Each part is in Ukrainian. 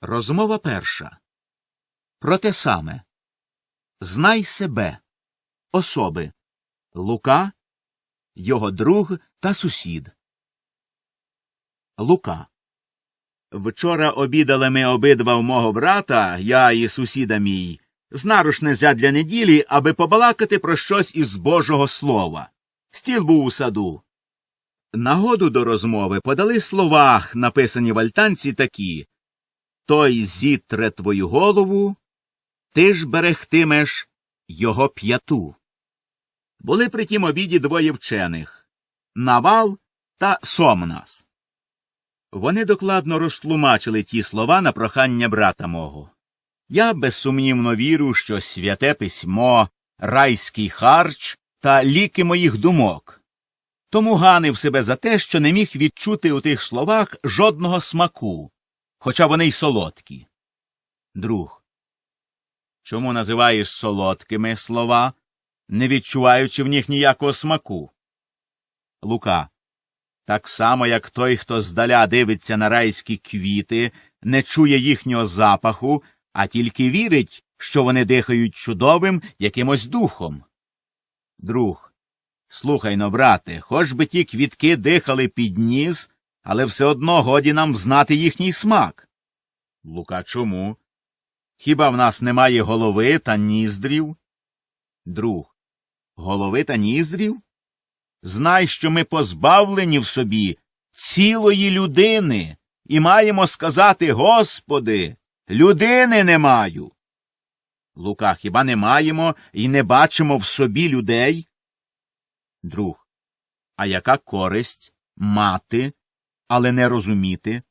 Розмова перша. Про те саме. Знай себе. Особи. Лука, його друг та сусід. Лука. Вчора обідали ми обидва в мого брата, я і сусіда мій, з нарушне для неділі, аби побалакати про щось із Божого слова. Стіл був у саду. Нагоду до розмови подали слова, написані в альтанці такі Той зітре твою голову, ти ж берегтимеш його п'яту. Були при тім обіді двоє вчених Навал та Сомнас. Вони докладно розтлумачили ті слова на прохання брата мого. Я безсумнівно вірю, що святе письмо, райський харч та ліки моїх думок. Тому ганив себе за те, що не міг відчути у тих словах жодного смаку, хоча вони й солодкі. Друг. Чому називаєш солодкими слова, не відчуваючи в них ніякого смаку? Лука. Так само, як той, хто здаля дивиться на райські квіти, не чує їхнього запаху, а тільки вірить, що вони дихають чудовим якимось духом. Друг. Слухай но, брате, хоч би ті квітки дихали під ніс, але все одно годі нам знати їхній смак. Лука чому? Хіба в нас немає голови та ніздрів? Друг. Голови та ніздрів? Знай, що ми позбавлені в собі цілої людини, і маємо сказати Господи, людини не маю. Лука, хіба не маємо і не бачимо в собі людей? Друг. А яка користь мати, але не розуміти?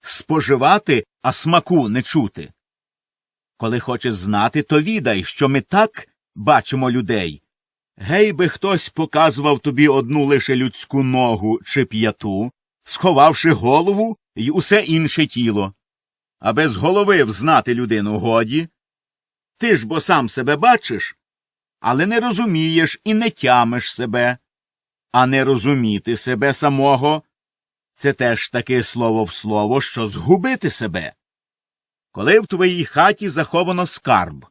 Споживати, а смаку не чути? Коли хочеш знати, то відай, що ми так бачимо людей. Гей би хтось показував тобі одну лише людську ногу чи п'яту, сховавши голову й усе інше тіло. А без голови взнати людину годі. Ти ж бо сам себе бачиш, але не розумієш і не тямиш себе. А не розуміти себе самого це теж таке слово в слово, що згубити себе. Коли в твоїй хаті заховано скарб,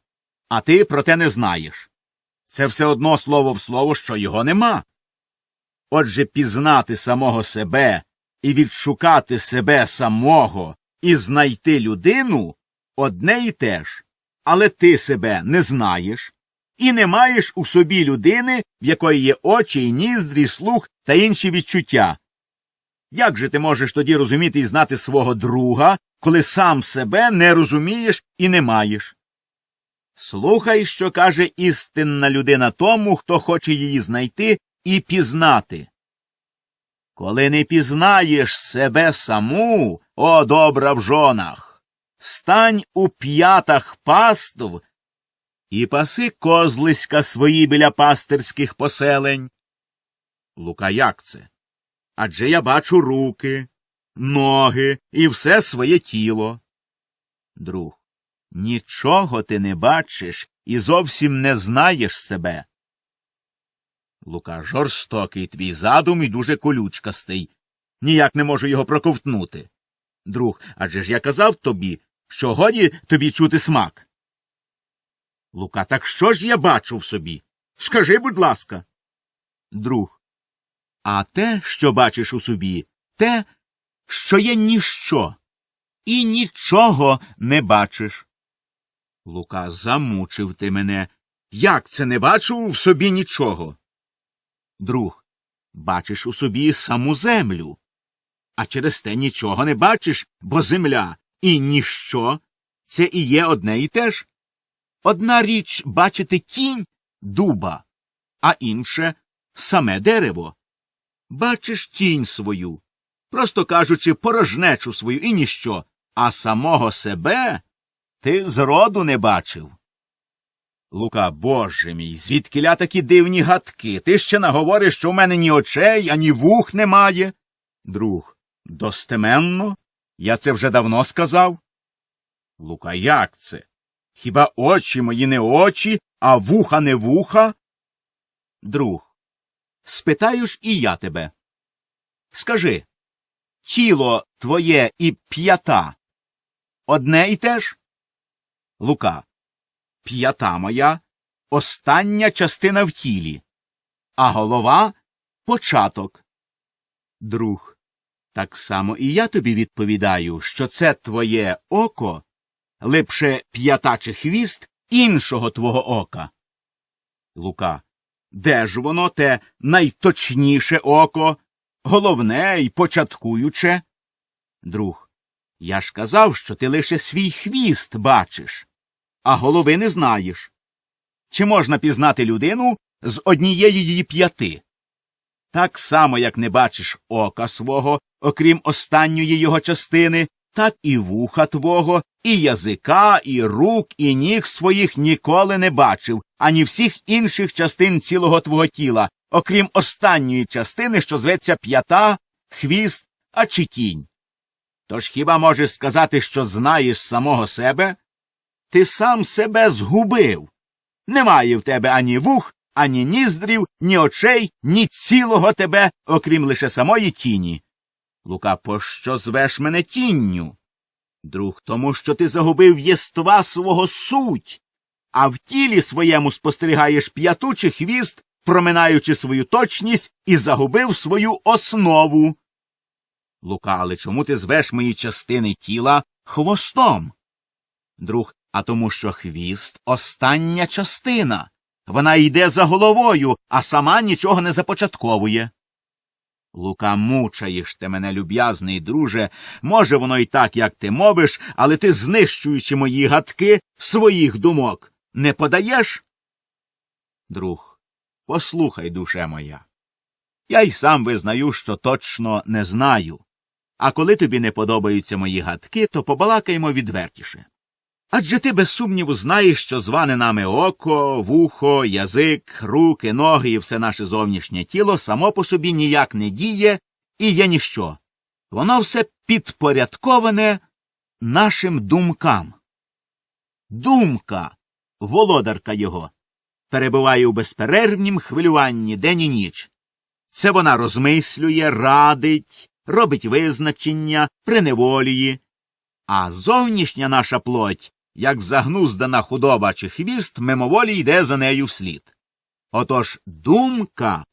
а ти про те не знаєш. Це все одно слово в слово, що його нема. Отже, пізнати самого себе і відшукати себе самого і знайти людину одне і те ж, але ти себе не знаєш і не маєш у собі людини, в якої є очі, і ніздрі, слух та інші відчуття. Як же ти можеш тоді розуміти і знати свого друга, коли сам себе не розумієш і не маєш? Слухай, що каже істинна людина тому, хто хоче її знайти і пізнати. Коли не пізнаєш себе саму, о добра в жонах, стань у п'ятах паств і паси козлиська свої біля пастирських поселень. Лука, як це? Адже я бачу руки, ноги і все своє тіло. Друг. Нічого ти не бачиш і зовсім не знаєш себе. Лука жорстокий твій задум і дуже колючкастий. Ніяк не можу його проковтнути. Друг, адже ж я казав тобі, що годі тобі чути смак. Лука, так що ж я бачу в собі? Скажи, будь ласка. Друг. А те, що бачиш у собі, те, що є ніщо, і нічого не бачиш. Лука, замучив ти мене. Як це не бачу в собі нічого? Друг, бачиш у собі саму землю. А через те нічого не бачиш, бо земля і ніщо це і є одне і те ж. Одна річ бачити тінь дуба, а інше саме дерево. Бачиш тінь свою, просто кажучи, порожнечу свою і ніщо, а самого себе ти зроду не бачив. Лука, боже мій, звідкиля такі дивні гадки. Ти ще наговориш, що в мене ні очей, ані вух немає. Друг, достеменно? Я це вже давно сказав. Лука, як це? Хіба очі мої не очі, а вуха не вуха? Друг, спитаю ж і я тебе. Скажи тіло твоє і п'ята одне й те ж? Лука. П'ята моя остання частина в тілі, а голова початок. Друг. Так само і я тобі відповідаю, що це твоє око липше п'ята чи хвіст іншого твого ока. Лука. Де ж воно те найточніше око, головне й початкуюче? Друг. Я ж казав, що ти лише свій хвіст бачиш, а голови не знаєш. Чи можна пізнати людину з однієї її п'яти? Так само, як не бачиш ока свого, окрім останньої його частини, так і вуха твого, і язика, і рук, і ніг своїх ніколи не бачив, ані всіх інших частин цілого твого тіла, окрім останньої частини, що зветься п'ята, хвіст, а чи тінь. Тож хіба можеш сказати, що знаєш самого себе? Ти сам себе згубив. Немає в тебе ані вух, ані ніздрів, ні очей, ні цілого тебе, окрім лише самої тіні. Лука, пощо звеш мене тінню? Друг, тому що ти загубив єства свого суть, а в тілі своєму спостерігаєш п'яту чи хвіст, проминаючи свою точність, і загубив свою основу. Лука, але чому ти звеш мої частини тіла хвостом? Друг, а тому, що хвіст остання частина. Вона йде за головою, а сама нічого не започатковує. Лука, мучаєш ти мене, люб'язний друже. Може, воно і так, як ти мовиш, але ти, знищуючи мої гадки, своїх думок, не подаєш? Друг, послухай, душе моя. Я й сам визнаю, що точно не знаю. А коли тобі не подобаються мої гадки, то побалакаємо відвертіше. Адже ти без сумніву знаєш, що зване нами око, вухо, язик, руки, ноги і все наше зовнішнє тіло само по собі ніяк не діє і є ніщо. Воно все підпорядковане нашим думкам. Думка, володарка його, перебуває у безперервнім хвилюванні день і ніч. Це вона розмислює, радить, робить визначення, приневолює. А зовнішня наша плоть, як загнуздана худоба чи хвіст, мимоволі йде за нею вслід. Отож думка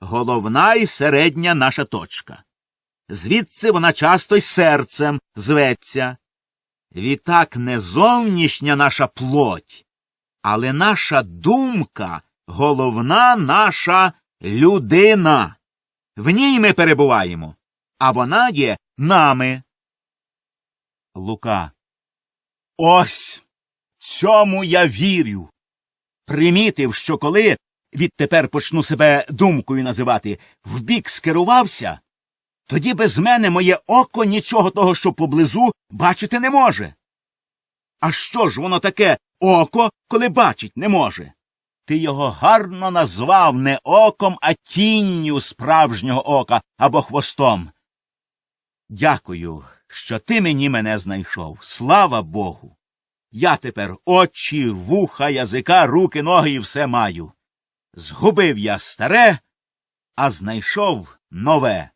головна і середня наша точка. Звідси вона часто й серцем зветься. Відтак не зовнішня наша плоть, але наша думка головна наша людина. В ній ми перебуваємо, а вона є нами. Лука. Ось цьому я вірю. Примітив, що коли відтепер почну себе думкою називати, вбік скерувався, тоді без мене моє око нічого того, що поблизу, бачити не може. А що ж воно таке око, коли бачить не може? Ти його гарно назвав не оком, а тінню справжнього ока або хвостом. Дякую, що ти мені мене знайшов. Слава Богу. Я тепер очі, вуха, язика, руки, ноги і все маю. Згубив я старе, а знайшов нове.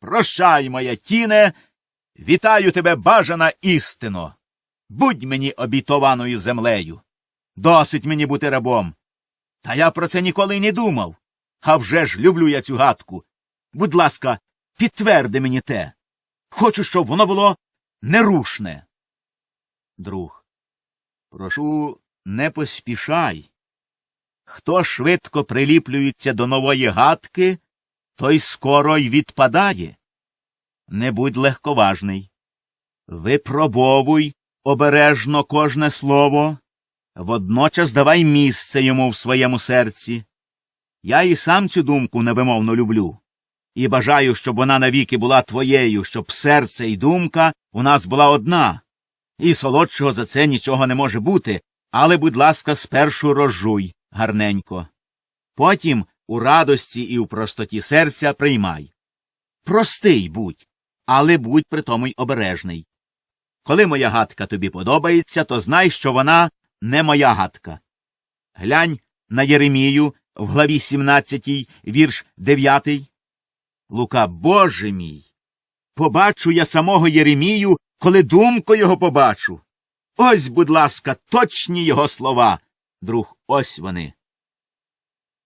Прощай, моя тіне, вітаю тебе, бажана істино. Будь мені обітованою землею. Досить мені бути рабом. Та я про це ніколи не думав. А вже ж люблю я цю гадку. Будь ласка, підтверди мені те. Хочу, щоб воно було нерушне. Друг. Прошу, не поспішай. Хто швидко приліплюється до нової гадки, той скоро й відпадає. Не будь легковажний. Випробовуй обережно кожне слово, водночас давай місце йому в своєму серці. Я і сам цю думку невимовно люблю, і бажаю, щоб вона навіки була твоєю, щоб серце і думка у нас була одна, і солодшого за це нічого не може бути, але, будь ласка, спершу розжуй гарненько. Потім у радості і у простоті серця приймай. Простий будь, але будь при тому й обережний. Коли моя гадка тобі подобається, то знай, що вона не моя гадка. Глянь на Єремію в главі 17, вірш 9. Лука, Боже мій, побачу я самого Єремію, коли думку його побачу. Ось, будь ласка, точні його слова. Друг, ось вони.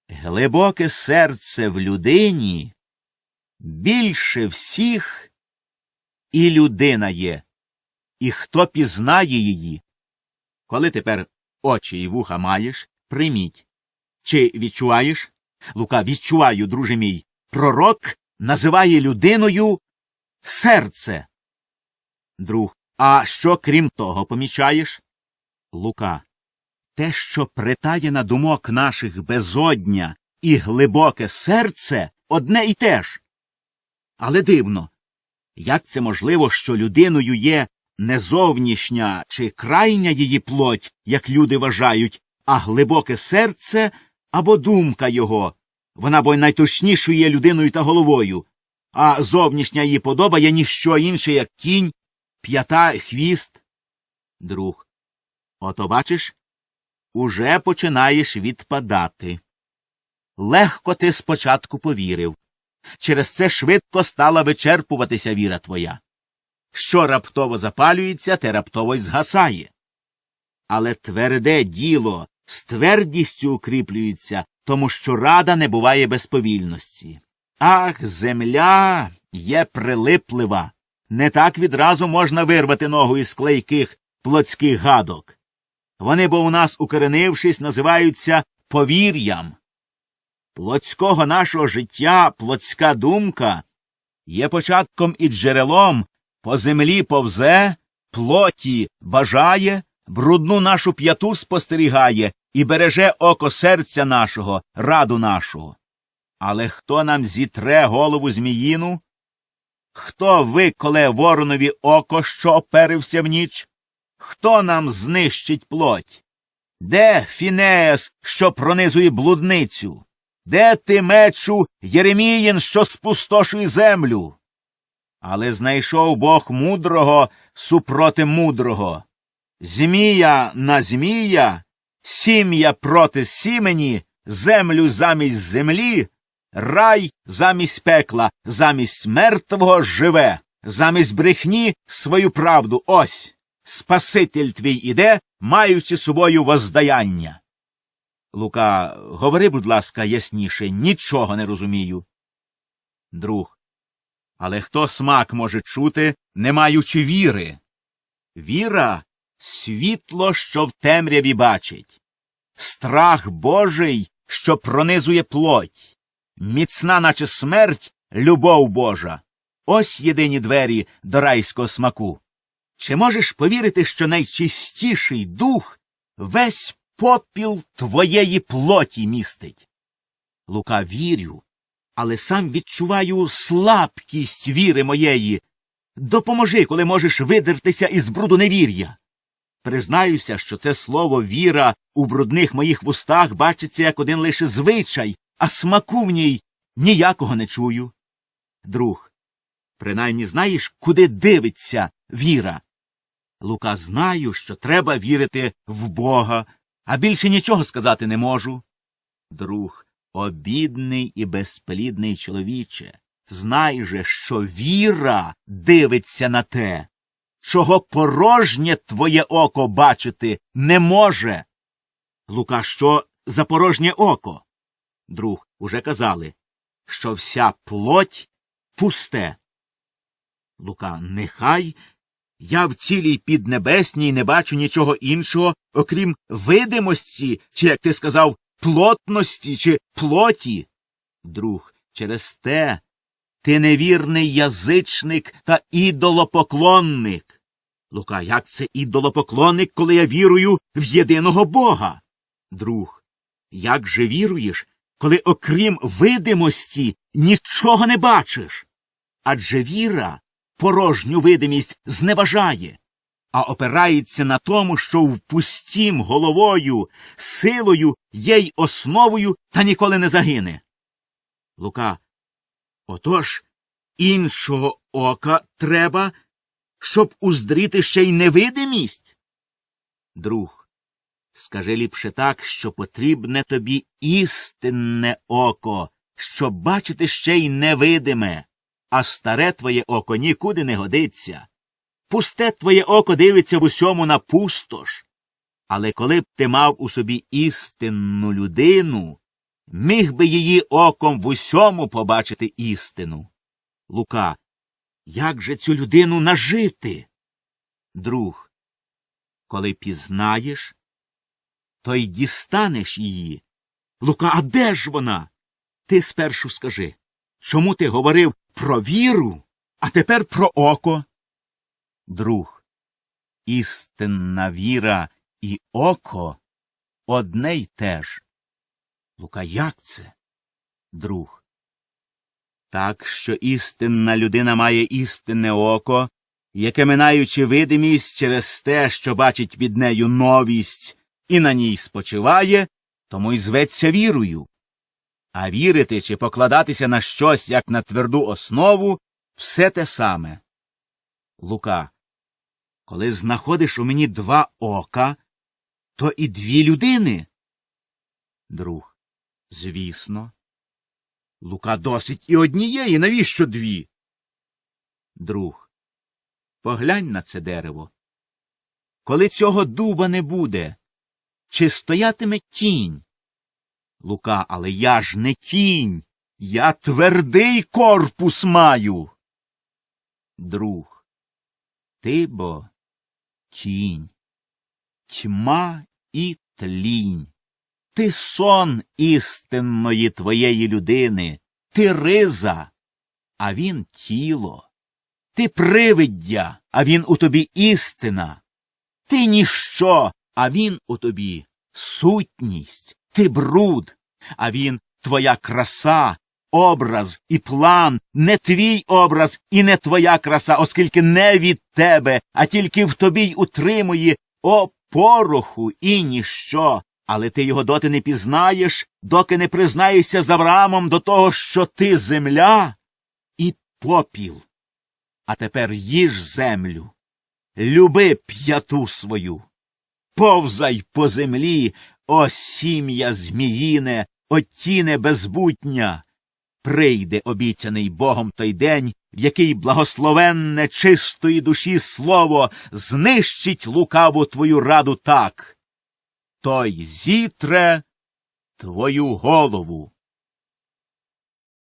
Глибоке серце в людині більше всіх і людина є. І хто пізнає її? Коли тепер очі і вуха маєш, прийміть. Чи відчуваєш? Лука, відчуваю, друже мій. Пророк називає людиною серце. Друг, а що крім того помічаєш? Лука. Те, що притає на думок наших безодня і глибоке серце одне і те ж. Але дивно, як це можливо, що людиною є не зовнішня чи крайня її плоть, як люди вважають, а глибоке серце або думка його. Вона бо найточнішою є людиною та головою, а зовнішня її подоба є ніщо інше, як кінь, п'ята, хвіст. Друг. Ото бачиш, уже починаєш відпадати. Легко ти спочатку повірив. Через це швидко стала вичерпуватися віра твоя. Що раптово запалюється, те раптово й згасає. Але тверде діло з твердістю укріплюється, тому що рада не буває без повільності. Ах, земля є прилиплива. Не так відразу можна вирвати ногу із клейких плотських гадок. Вони бо у нас, укоренившись, називаються повір'ям. Плотського нашого життя, плотська думка є початком і джерелом, по землі повзе, плоті бажає, брудну нашу п'яту спостерігає і береже око серця нашого, раду нашого. Але хто нам зітре голову зміїну? Хто виколе воронові око, що оперився в ніч? Хто нам знищить плоть? Де Фінеас, що пронизує блудницю? Де ти мечу Єреміїн, що спустошує землю? Але знайшов Бог мудрого супроти мудрого. Змія на змія, сім'я проти сімені, землю замість землі, рай замість пекла, замість мертвого живе, замість брехні свою правду. Ось Спаситель твій іде, маючи собою воздаяння. Лука, говори, будь ласка, ясніше, нічого не розумію. Друг. Але хто смак може чути, не маючи віри? Віра світло, що в темряві бачить, страх Божий, що пронизує плоть, міцна, наче смерть, любов Божа. Ось єдині двері до райського смаку. Чи можеш повірити, що найчистіший дух весь попіл твоєї плоті містить? Лука вірю, але сам відчуваю слабкість віри моєї. Допоможи, коли можеш видертися із бруду невір'я. Признаюся, що це слово віра у брудних моїх вустах бачиться як один лише звичай, а смаку в ній ніякого не чую. Друг, принаймні знаєш, куди дивиться віра? Лука, знаю, що треба вірити в Бога, а більше нічого сказати не можу. Друг, обідний і безплідний чоловіче, знай же, що віра дивиться на те, чого порожнє твоє око бачити не може. Лука, що за порожнє око? Друг, уже казали, що вся плоть пусте. Лука, нехай я в цілій піднебесній не бачу нічого іншого, окрім видимості, чи, як ти сказав, плотності чи плоті. Друг, через те ти невірний язичник та ідолопоклонник. Лука, як це ідолопоклонник, коли я вірую в єдиного Бога? Друг, як же віруєш, коли окрім видимості нічого не бачиш? Адже віра порожню видимість зневажає, а опирається на тому, що в пустім головою, силою є й основою та ніколи не загине. Лука. Отож іншого ока треба, щоб уздріти ще й невидимість. Друг, скажи ліпше так, що потрібне тобі істинне око, щоб бачити ще й невидиме. а старе твоє око нікуди не годиться. Пусте твоє око дивиться в усьому на пустош. Але коли б ти мав у собі істинну людину, міг би її оком в усьому побачити істину. Лука, як же цю людину нажити? Друг, коли пізнаєш, то й дістанеш її. Лука, а де ж вона? Ти спершу скажи, чому ти говорив про віру, а тепер про око? Друг, істинна віра і око одне й те ж. Лука, як це? Друг. Так, що істинна людина має істинне око, яке, минаючи видимість через те, що бачить від нею новість, і на ній спочиває, тому й зветься вірою. А вірити чи покладатися на щось, як на тверду основу, все те саме. Лука, коли знаходиш у мені два ока, то і дві людини. Друг. Звісно. Лука досить і однієї, навіщо дві? Друг. Поглянь на це дерево. Коли цього дуба не буде, чи стоятиме тінь? Лука, але я ж не тінь. Я твердий корпус маю. Друг. Ти бо тінь, тьма і тлінь. Ти сон істинної твоєї людини, ти риза, а він тіло. Ти привиддя, а він у тобі істина. Ти ніщо, а він у тобі сутність, ти бруд, а він твоя краса, образ і план, не твій образ і не твоя краса, оскільки не від тебе, а тільки в тобі й утримує о пороху і ніщо. Але ти його доти не пізнаєш, доки не признаєшся з Авраамом до того, що ти земля і попіл. А тепер їж землю, люби п'яту свою, повзай по землі, о сім'я зміїне, отіне безбутня. Прийде обіцяний Богом той день, в який благословенне чистої душі слово знищить лукаву твою раду так. Той зітре твою голову.